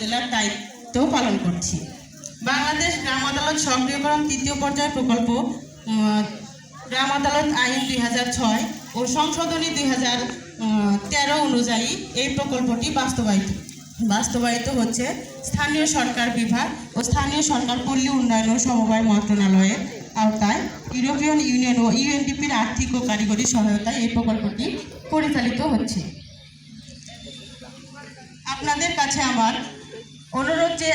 উপজেলার দায়িত্ব পালন করছি। বাংলাদেশ গ্রাম আদালত সক্রিয়করণ তৃতীয় পর্যায়ের প্রকল্প গ্রাম আদালত আইন দুই ও সংশোধনী দুই তেরো অনুযায়ী এই প্রকল্পটি বাস্তবায়িত। বাস্তবায়িত হচ্ছে স্থানীয় সরকার বিভাগ ও স্থানীয় সরকার পল্লী উন্নয়ন ও সমবায় মন্ত্রণালয়ের আওতায় ইউরোপিয়ান ইউনিয়ন ও ইউএনডিপির আর্থিক ও কারিগরি সহায়তায় এই প্রকল্পটি পরিচালিত হচ্ছে। আপনাদের কাছে আমার অনুরোধ যে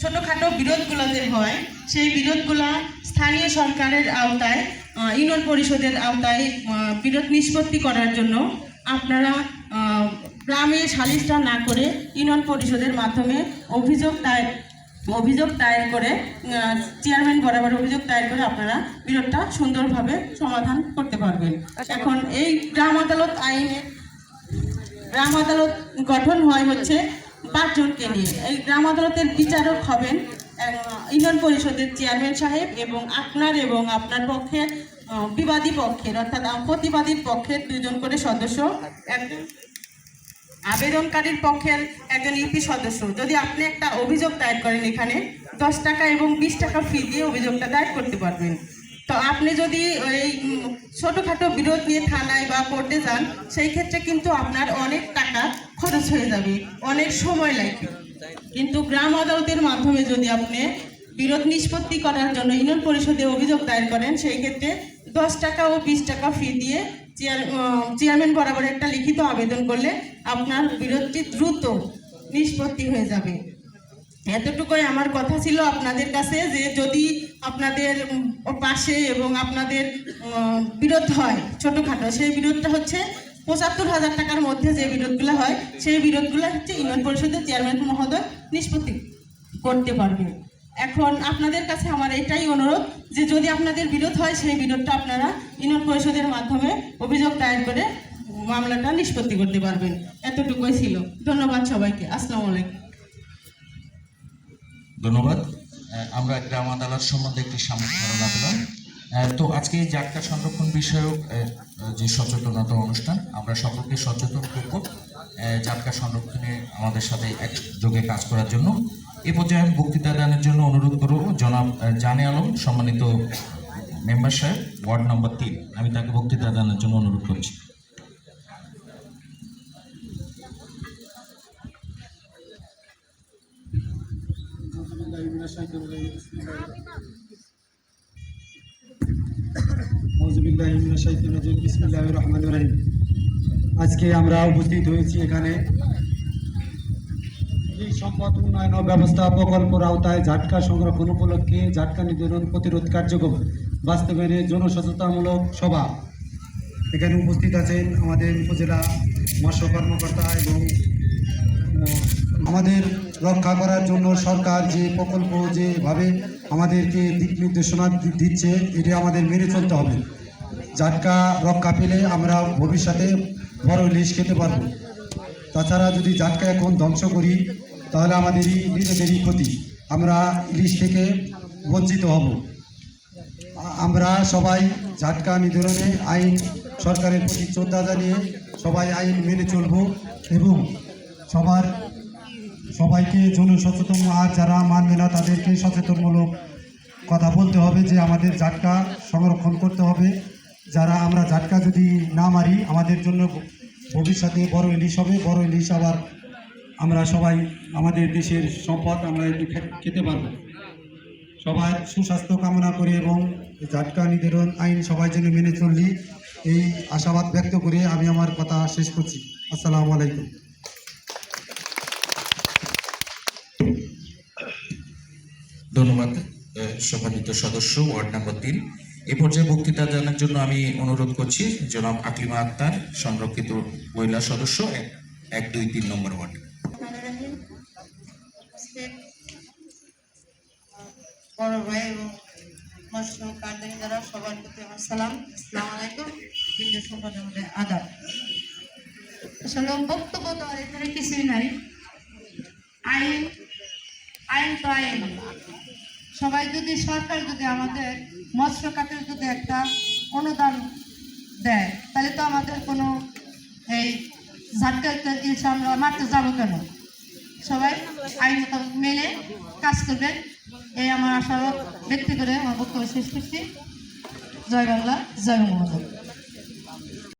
ছোটোখাটো বিরোধগুলো যে হয় সেই বিরোধগুলা স্থানীয় সরকারের আওতায় ইউনিয়ন পরিষদের আওতায় বিরোধ নিষ্পত্তি করার জন্য আপনারা গ্রামে সালিশটা না করে ইউনিয়ন পরিষদের মাধ্যমে অভিযোগ দায়ের অভিযোগ দায়ের করে চেয়ারম্যান বরাবর অভিযোগ দায়ের করে আপনারা বিরোধটা সুন্দরভাবে সমাধান করতে পারবেন। এখন এই গ্রাম আদালত আইনে গ্রাম আদালত গঠন হয় হচ্ছে পাঁচজনকে নিয়ে। এই গ্রাম আদালতের বিচারক হবেন ইউনিয়ন পরিষদের চেয়ারম্যান সাহেব এবং আপনার এবং আপনার পক্ষের আহ, বিবাদী পক্ষের অর্থাৎ প্রতিবাদীর পক্ষের দুজন করে সদস্য। একজন আবেদনকারীর পক্ষের একজন ইউপি সদস্য। যদি আপনি একটা অভিযোগ দায়ের করেন এখানে দশ টাকা এবং বিশ টাকা ফি দিয়ে অভিযোগটা দায়ের করতে পারবেন। তো আপনি যদি এই ছোটোখাটো বিরোধ নিয়ে থানায় বা কোর্টে যান সেই ক্ষেত্রে কিন্তু আপনার অনেক খরচ হয়ে যাবে, অনেক সময় লাগবে। কিন্তু গ্রাম আদালতের মাধ্যমে যদি আপনি বিরোধ নিষ্পত্তি করার জন্য ইউনিয়ন পরিষদে অভিযোগ দায়ের করেন, সেই ক্ষেত্রে দশ টাকা ও বিশ টাকা ফি দিয়ে চেয়ার চেয়ারম্যান বরাবর একটা লিখিত আবেদন করলে আপনার বিরোধটি দ্রুত নিষ্পত্তি হয়ে যাবে। এতটুকুই আমার কথা ছিল আপনাদের কাছে যে যদি আপনাদের পাশে এবং আপনাদের বিরোধ হয় ছোটোখাটো, সেই বিরোধটা হচ্ছে পঁচাত্তর হাজার টাকার মধ্যে যে বিরোধগুলো হয়, সেই বিরোধগুলো হচ্ছে ইউনিয়ন পরিষদের চেয়ারম্যান মহোদয় নিষ্পত্তি করতে পারবে। এখন আপনাদের কাছে আমার এটাই অনুরোধ যে যদি আপনাদের বিরোধ হয়, সেই বিরোধটা আপনারা ইউনিয়ন পরিষদের মাধ্যমে অভিযোগ দায়ের করে মামলাটা নিষ্পত্তি করতে পারবেন। এতটুকুই ছিল। ধন্যবাদ সবাইকে। আসসালামু আলাইকুম। ধন্যবাদ। আমরা গ্রাম আদালত সম্বন্ধে একটি সাময়িক ধারণা পেলাম। তো আজকে জাটকা সংরক্ষণ বিষয়ক যে সচেতনতা অনুষ্ঠান, আমরা সকলকে সচেতন করব জাটকা সংরক্ষণে আমাদের সাথে একযোগে কাজ করার জন্য। এ পর্যায়ে আমি বক্তৃতা দানের জন্য অনুরোধ করব, জনাব জানে আলম, সম্মানিত মেম্বার সাহেব, ওয়ার্ড নম্বর তিন। আমি তাকে বক্তৃতা দানের জন্য অনুরোধ করছি। আজকে আমরা উপস্থিত হয়েছি এখানে। এই সম্পদ উন্নয়ন ব্যবস্থা প্রকল্পের আওতায় ঝাটকা সংরক্ষণ উপলক্ষে ঝাটকা নিধন প্রতিরোধ কার্যক্রম বাস্তবায়নের জনসচেতনমূলক সভা। এখানে উপস্থিত আছেন আমাদের উপজেলা মৎস্য কর্মকর্তা এবং আমাদের রক্ষা করার জন্য সরকার যে প্রকল্প যেভাবে আমাদেরকে দিক নির্দেশনা দিচ্ছে, এটি আমাদের মেনে চলতে হবে। জাটকা রক্ষা পেলে আমরা ভবিষ্যতে বড় ইলিশ খেতে পারব। তাছাড়া যদি জাটকা এখন ধ্বংস করি, তাহলে আমাদেরই নিজেদেরই ক্ষতি। আমরা ইলিশ থেকে বঞ্চিত হব। আমরা সবাই ঝাটকা নিধনে আইন, সরকারের প্রতি শ্রদ্ধা জানিয়ে সবাই আইন মেনে চলব এবং সবার, সবাইকে জনসচেতন আর যারা মানবে না, তাদেরকে সচেতনমূলক কথা বলতে হবে যে আমাদের জাটকা সংরক্ষণ করতে হবে। যারা আমরা ঝাটকা যদি না মারি, আমাদের জন্য ভবিষ্যতে বড় ইলিশ হবে। বড় ইলিশ আবার আমরা সবাই, আমাদের দেশের সম্পদ আমরা একটু খেতে পারব। সবার সুস্বাস্থ্য কামনা করে এবং ঝাটকা নিধন আইন সবাই যেন মেনে চললি এই আশাবাদ ব্যক্ত করে আমি আমার কথা শেষ করছি। আসসালামু আলাইকুম। ধন্যবাদ সম্মানিত সদস্য, ওয়ার্ড নাম্বার তিন। এ পর্যায়ে বক্তৃতা জানার জন্য আমি অনুরোধ করছি, জনাব আকলিমা আক্তার, সংরক্ষিত মহিলা সদস্য, এক- দুই, তিন নম্বর ওয়ার্ড। দ্বারা সবার প্রতি আসলে বক্তব্য তো আর এখানে কিছুই নাই। আইন আইন। সবাই যদি সরকার যদি আমাদের মৎস্য কাঠের যদি একটা অনুদান দেয়, তাহলে তো আমাদের কোনো এই ঝাটকা জিনিস আমরা মারতে যাব কেন? সবাই আইন মেনে কাজ করবে এই আমার আশা ব্যক্তি করে আমার বক্তব্য শেষ করছি। জয় বাংলা, জয়